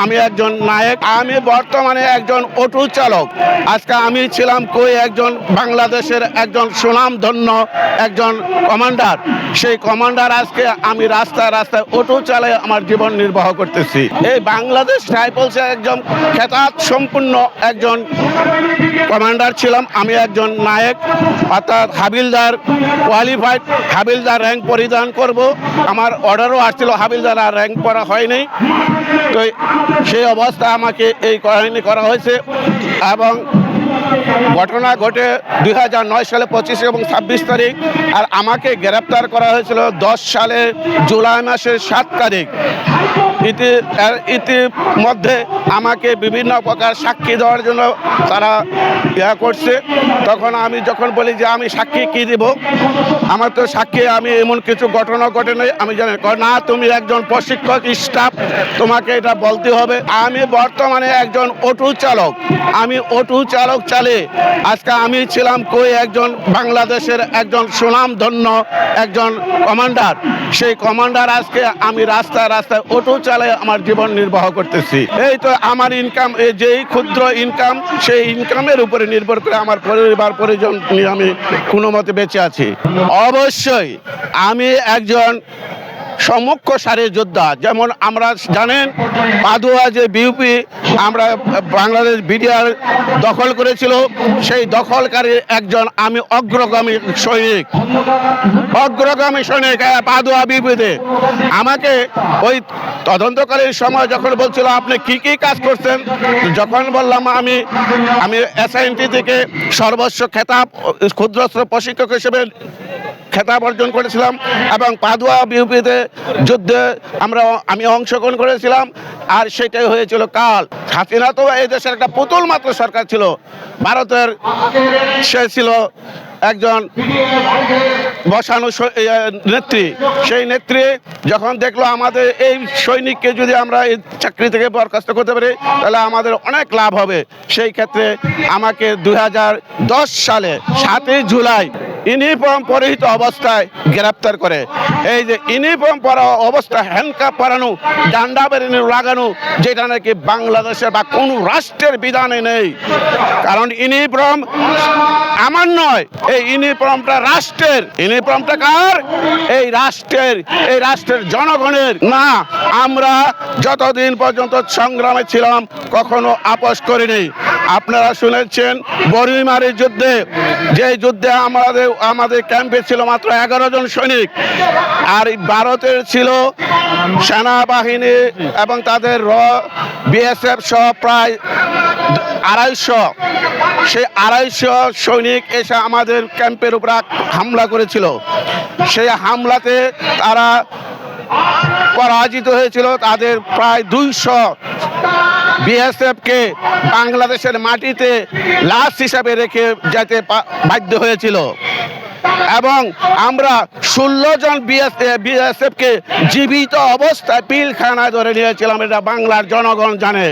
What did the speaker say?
আমি একজন নায়ক, আমি বর্তমানে একজন অটো চালক। আজকে আমি ছিলাম কই একজন বাংলাদেশের একজন সুনামধন্য একজন কমান্ডার। সেই কমান্ডার আজকে আমি রাস্তায় রাস্তায় অটো চালিয়ে আমার জীবন নির্বাহ করতেছি। এই বাংলাদেশ রাইফেলসে একজন খেতাব সম্পূর্ণ একজন কমান্ডার ছিলাম। আমি একজন নায়ক, অর্থাৎ হাবিলদার কোয়ালিফাইড হাবিলদার র্যাঙ্ক পরিধান করব। আমার অর্ডারও আসছিল হাবিলদার আর র্যাঙ্ক করা হয়নি। তো সেই অবস্থা আমাকে এই কাহিনী করা হয়েছে এবং ঘটনা ঘটে দুই হাজার নয় সালে পঁচিশ এবং ছাব্বিশ তারিখ, আর আমাকে গ্রেপ্তার করা হয়েছিল দশ সালে জুলাই মাসের সাত তারিখ। ইতি ইতিমধ্যে আমাকে বিভিন্ন প্রকার সাক্ষী দেওয়ার জন্য তারা ইয়া করছে। তখন আমি যখন বলি যে আমি সাক্ষী কি দিব, আমার তো সাক্ষী আমি এমন কিছু ঘটনা ঘটে নাই। আমি জানি না, তুমি একজন প্রশিক্ষক, স্টাফ, তোমাকে এটা বলতে হবে। আমি বর্তমানে একজন অটো চালক। আমি অটো চালক চালে আজকে আমি ছিলাম কই একজন বাংলাদেশের একজন সুনামধন্য একজন কমান্ডার। সেই কমান্ডার আজকে আমি রাস্তায় রাস্তায় অটো চালিয়ে আমার জীবন নির্বাহ করতেছি। এই তো আমার ইনকাম যেই ক্ষুদ্র ইনকাম সেই ইনকামের উপরে নির্ভর করে আমার পরিবার, পরিজন নিয়ে আমি কোনো মতে বেঁচে আছি। অবশ্যই আমি একজন সমক্ষ সারের যোদ্ধা। যেমন আমরা জানেন, পাদুয়া যে বিউপি আমরা বাংলাদেশ বিডিআর দখল করেছিল, সেই দখলকারী একজন আমি অগ্রগামী সৈনিক। অগ্রগামী সৈনিক পাদুয়া বিউপিতে আমাকে ওই তদন্তকারীর সময় যখন বলছিল, আপনি কি কি কাজ করছেন? যখন বললাম, আমি আমি এসআইএনটি থেকে সর্বোচ্চ খেতাব ক্ষুদ্রস্ত্র প্রশিক্ষক হিসেবে খেতাব অর্জন করেছিলাম এবং পাদুয়া বিউপিতে যুদ্ধে আমরা আমি অংশগ্রহণ করেছিলাম। আর সেটাই হয়েছিল কাল। হাসিনা তো এই দেশের একটা পুতুল মাত্র সরকার ছিল। ভারতের সে ছিল একজন বসানো নেত্রী। সেই নেত্রী যখন দেখল আমাদের এই সৈনিককে যদি আমরা এই চাকরি থেকে বরখাস্ত করতে পারি, তাহলে আমাদের অনেক লাভ হবে। সেই ক্ষেত্রে আমাকে দু হাজার দশ সালে সাতই জুলাই ইউনিফর্ম পরিহিত অবস্থায় গ্রেপ্তার করে। এই যে ইউনিফর্ম পরা অবস্থায় হ্যান্ডকাপ পরানো, ডান্ডা বেরিয়ে লাগানো, যেটা নাকি বাংলাদেশে বা কোনো রাষ্ট্রের বিধানে নেই। কারণ ইউনিফর্ম আমার নয়, এই ইউনিফর্মটা রাষ্ট্রের। ইউনিফর্মটা কার? এই রাষ্ট্রের এই রাষ্ট্রের জনগণের। না, আমরা যতদিন পর্যন্ত সংগ্রামে ছিলাম, কখনো আপোষ করিনি। আপনারা শুনেছেন বরিমারির যুদ্ধে, যে যুদ্ধে আমাদের আমাদের ক্যাম্পে ছিল মাত্র এগারো জন সৈনিক। আর ভারতের ছিল সেনাবাহিনী এবং তাদের র, বিএসএফ সহ প্রায় আড়াইশো। সেই আড়াইশো সৈনিক এসে আমাদের ক্যাম্পের উপর হামলা করেছিল। সেই হামলাতে তারা পরাজিত হয়েছিল তাদের প্রায় দুইশো বিএসএফকে বাংলাদেশের মাটিতে লাশ হিসাবে রেখে যেতে বাধ্য হয়েছিল। এবং আমরা ষোলো জন বিএসএফকে জীবিত অবস্থায় পিলখানায় ধরে নিয়েছিলাম। এটা বাংলার জনগণ জানে।